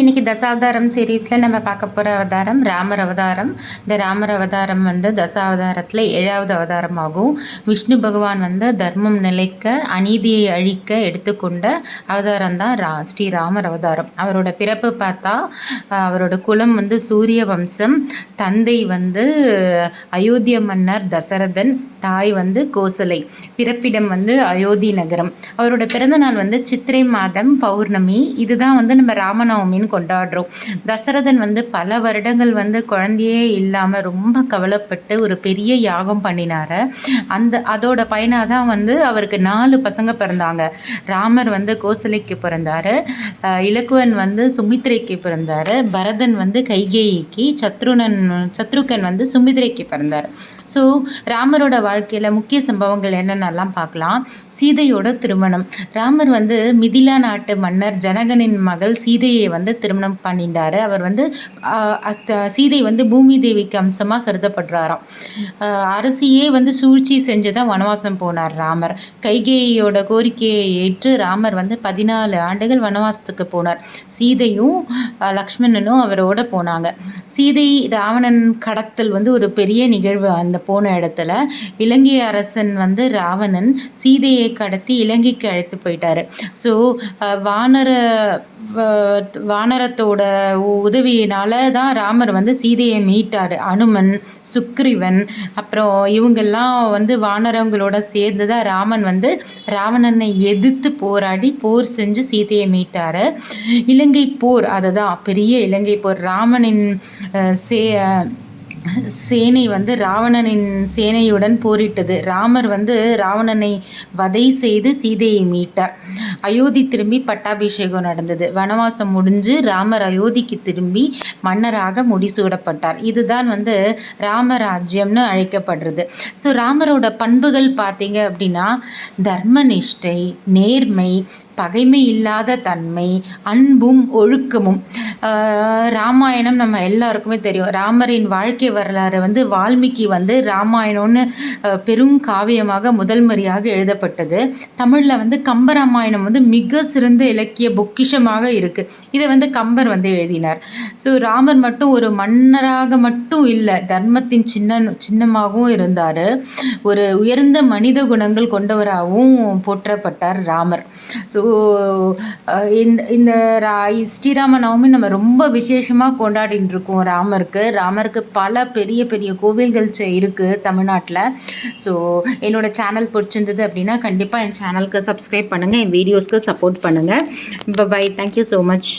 இன்னைக்கு தசாவதாரம் சீரீஸில் நம்ம பார்க்க போகிற அவதாரம் ராமர் அவதாரம். இந்த ராமர் அவதாரம் வந்து தசாவதாரத்தில் ஏழாவது அவதாரம் ஆகும் விஷ்ணு பகவான் வந்து தர்மம் நிலைக்க அநீதியை அழிக்க எடுத்துக்கொண்ட அவதாரம் தான் ரா ஸ்ரீ ராமர் அவதாரம். அவரோட பிறப்பு பார்த்தா அவரோட குலம் வந்து சூரிய வம்சம். தந்தை வந்து அயோத்திய மன்னர் தசரதன். தாய் வந்து கோசலை பிறப்பிடம் வந்து அயோத்தி நகரம். அவரோட பிறந்தநாள் வந்து சித்திரை மாதம் பௌர்ணமி. இதுதான் வந்து நம்ம ராமநவமின்னு கொண்டாடுறோம். தசரதன் வந்து பல வருடங்கள் வந்து குழந்தையே இல்லாமல் ரொம்ப கவலைப்பட்டு ஒரு பெரிய யாகம் பண்ணினார். அந்த அதோட பயனாக தான் வந்து அவருக்கு நாலு பசங்க பிறந்தாங்க. ராமர் வந்து கோசலைக்கு பிறந்தாரு. இலக்குவன் வந்து சுமித்ரைக்கு பிறந்தார். பரதன் வந்து கைகேயிக்கு சத்ருனன் சத்ருகன் வந்து சுமித்ரைக்கு பிறந்தார். ஸோ ராமரோட வாழ்க்கையில் முக்கிய சம்பவங்கள் என்னென்னலாம் பார்க்கலாம். சீதையோட திருமணம். ராமர் வந்து மிதிலா நாட்டு மன்னர் ஜனகனின் மகள் சீதையை வந்து திருமணம் பண்ணிட்டாரு. அவர் வந்து அத்த- சீதை வந்து பூமி தேவிக்கு அம்சமாக கருதப்படுறாராம். அரசியே வந்து சூழ்ச்சி செஞ்சு தான் வனவாசம் போனார் ராமர். கைகேயோட கோரிக்கையை ஏற்று ராமர் வந்து பதினாலு ஆண்டுகள் வனவாசத்துக்கு போனார். சீதையும் லக்ஷ்மணனும் அவரோட போனாங்க. சீதை ராவணன் கடத்தல் வந்து ஒரு பெரிய நிகழ்வு அந்த போன இடத்துல. இலங்கை அரசன் வந்து ராவணன் சீதையை கடத்தி இலங்கைக்கு அழைத்து போயிட்டாரு. ஸோ வானர வானரத்தோட உ- உதவியினால தான் ராமர் வந்து சீதையை மீட்டார். அனுமன் சுக்ரீவன் அப்புறம் இவங்கெல்லாம் வந்து வானரங்களோட சேர்ந்து தான் ராமன் வந்து ராவணனை எதிர்த்து போராடி போர் செஞ்சு சீதையை மீட்டார். இலங்கை போர் அதுதான் பெரிய இலங்கை போர். ராமனின் சே சேனை வந்து ராவணனின் சேனையுடன் போரிட்டது. ராமர் வந்து ராவணனை வதை செய்து சீதையை மீட்டார். அயோத்தி திரும்பி பட்டாபிஷேகம் நடந்தது. வனவாசம் முடிஞ்சு ராமர் அயோத்திக்கு திரும்பி மன்னராக முடிசூடப்பட்டார். இதுதான் வந்து ராமராஜ்யம்னு அழைக்கப்படுறது. ஸோ ராமரோட பண்புகள் பார்த்தீங்க அப்படின்னா தர்மநிஷ்டை நேர்மை பகைமை இல்லாத தன்மை அன்பும் ஒழுக்கமும். ராமாயணம் நம்ம எல்லாருக்குமே தெரியும். ராமரின் வாழ்க்கை வரலாறு வந்து வால்மீகி வந்து ராமாயணம்னு பெரும் காவியமாக முதல் முறையாக எழுதப்பட்டது. தமிழில் வந்து கம்பராமாயணம் வந்து மிக சிறந்த இலக்கிய பொக்கிஷமாக இருக்குது இதை வந்து கம்பர் வந்து எழுதினார். ஸோ ராமர் மட்டும் ஒரு மன்னராக மட்டும் இல்லை தர்மத்தின் சின்ன சின்னமாகவும் இருந்தார். ஒரு உயர்ந்த மனித குணங்கள் கொண்டவராகவும் போற்றப்பட்டார் ராமர். ஸோ இந்த இந்த ரா ஸ்ரீராம நவமி நம்ம ரொம்ப விசேஷமாக கொண்டாடிட்டு இருக்கோம் ராமருக்கு. ராமருக்கு பல பெரிய பெரிய கோவில்கள் இருக்குது தமிழ்நாட்டில். ஸோ என்னோட சேனல் பிடிச்சிருந்தது அப்படின்னா கண்டிப்பாக என் சேனலுக்கு சப்ஸ்கிரைப் பண்ணுங்கள் என் வீடியோஸ்க்கு சப்போர்ட் பண்ணுங்கள் பை தேங்க்யூ ஸோ மச்